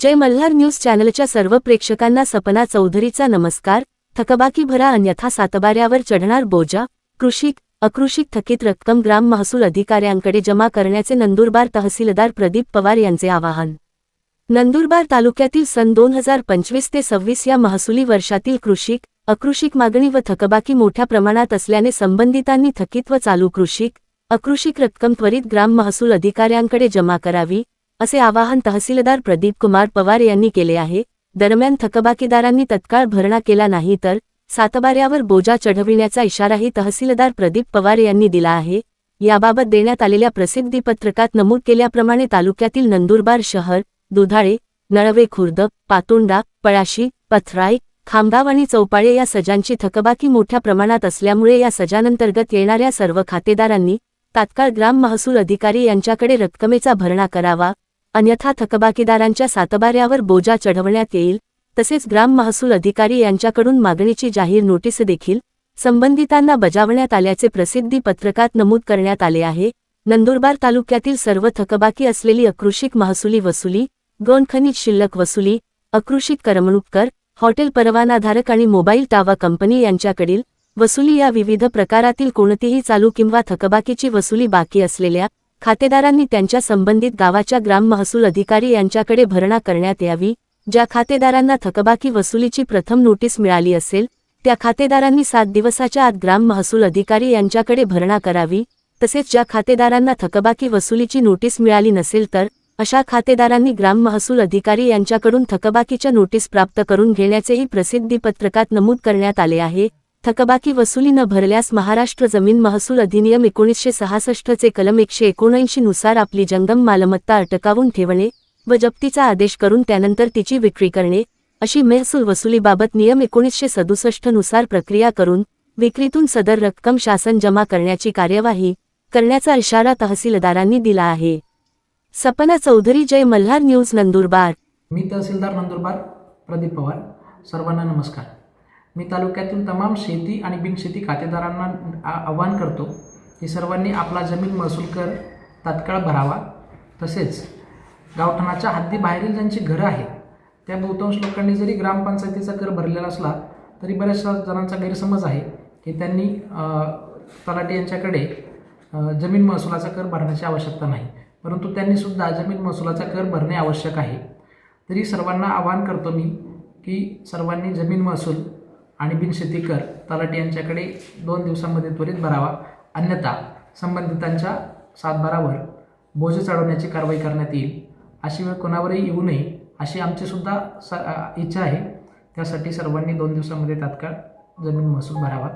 जय Malhar news चॅनलच्या सर्व प्रेक्षकांना सपना चौधरीचा नमस्कार. थकबाकी भरा अन्यथा सातबाऱ्यावर चढणार बोजा कृषिक अकृषिक थकीत रक्कम ग्राम महसूल अधिकाऱ्यांकडे जमा करण्याचे नंदुरबार तहसीलदार प्रदीप पवार यांचे आवाहन. नंदुरबार तालुक्यातील सन दोन हजार पंचवीस ते सव्वीस या महसुली वर्षातील कृषिक अकृषिक मागणी व थकबाकी मोठ्या प्रमाणात असल्याने संबंधितांनी थकीत व चालू कृषिक अकृषिक रक्कम त्वरित ग्राम महसूल अधिकाऱ्यांकडे जमा करावी असे आवाहन तहसीलदार प्रदीप कुमार पवार यांनी केले आहे. दरम्यान थकबाकीदारांनी तत्काळ भरणा केला नाही तर सातबाऱ्यावर बोजा चढविण्याचा इशाराही तहसीलदार प्रदीप पवार यांनी दिला आहे. याबाबत देण्यात आलेल्या प्रसिद्धीपत्रकात नमूद केल्याप्रमाणे तालुक्यातील नंदुरबार शहर दुधाळे नळवे खुर्द पातोंडा पळाशी पथराई खामगाव आणि चौपाळे या सजांची थकबाकी मोठ्या प्रमाणात असल्यामुळे या सजांतर्गत येणाऱ्या सर्व खातेदारांनी तात्काळ ग्राम महसूल अधिकारी यांच्याकडे रक्कमेचा भरणा करावा. अन्यथा थकबाकीदारांच्या सातबाऱ्यावर बोजा चढवण्यात येईल. तसेच ग्राम महसूल अधिकारी यांच्याकडून मागणीची जाहीर नोटीस देखील संबंधितांना बजावण्यात आल्याचे प्रसिद्धी पत्रकात नमूद करण्यात आले आहे. नंदुरबार तालुक्यातील सर्व थकबाकी असलेली अकृषिक महसुली वसुली गौणखनिज शिल्लक वसुली अकृषिक करमणूककर हॉटेल परवानाधारक आणि मोबाईल टावा कंपनी यांच्याकडील वसुली या विविध प्रकारातील कोणतीही चालू किंवा थकबाकीची वसुली बाकी असलेल्या खातेदारांनी त्यांच्या संबंधित गावाच्या ग्राम महसूल अधिकारी यांच्याकडे भरणा करण्यात यावी ज्या खातेदारांना थकबाकी वसुलीची प्रथम नोटीस मिळाली असेल त्या खातेदारांनी सात दिवसाच्या आत ग्राम महसूल अधिकारी यांच्याकडे भरणा करावी तसेच ज्या खातेदारांना थकबाकी वसुलीची नोटीस मिळाली नसेल तर अशा खातेदारांनी ग्राम महसूल अधिकारी यांच्याकडून थकबाकीच्या नोटीस प्राप्त करून घेण्याचेही प्रसिद्धीपत्रकात नमूद करण्यात आले आहे. थकबाकी वसुली न भरल्यास महाराष्ट्र जमीन महसूल अधिनियम एकोणीसशे सहासष्टचे कलम एकशे एकोणऐंशी नुसार आपली जंगम मालमत्ता अटकावून ठेवणे व जप्तीचा आदेश करून त्यानंतर तिची विक्री करणे अशी महसूल वसुलीबाबत नियम एकोणीसशे सदुसष्टनुसार प्रक्रिया करून विक्रीतून सदर रक्कम शासन जमा करण्याची कार्यवाही करण्याचा इशारा तहसीलदारांनी दिला आहे. सपना चौधरी जय मल्हार न्यूज नंदुरबार. मी तहसीलदार नंदुरबार प्रदीप पवार. सर्वांना नमस्कार. मी तालुक्यातील तमाम शेती आणि बिनशेती खातेदारांना आवाहन करतो की सर्वांनी आपला जमीन महसूल कर तात्काळ भरावा. तसेच गावठाणाच्या हद्दीबाहेरील ज्यांची घरं आहेत त्या बहुतांश लोकांनी जरी ग्रामपंचायतीचा कर भरलेला असला तरी बऱ्याचशा जणांचा गैरसमज आहे की त्यांनी तलाटे तलाठी यांच्याकडे जमीन महसुलाचा कर भरण्याची आवश्यकता नाही. परंतु त्यांनीसुद्धा जमीन महसुलाचा कर भरणे आवश्यक आहे. तरी सर्वांना आवाहन करतो मी की सर्वांनी जमीन महसूल आणि बिनशेती कर तलाठी यांच्याकडे दोन दिवसांमध्ये त्वरित भरावा. अन्यथा संबंधितांच्या सातबारावर बोजे चढवण्याची कारवाई करण्यात येईल. अशी वेळ कोणावरही येऊ नये अशी आमचीसुद्धा स इच्छा आहे. त्यासाठी सर्वांनी दोन दिवसामध्ये तात्काळ जमीन महसूल भरावा.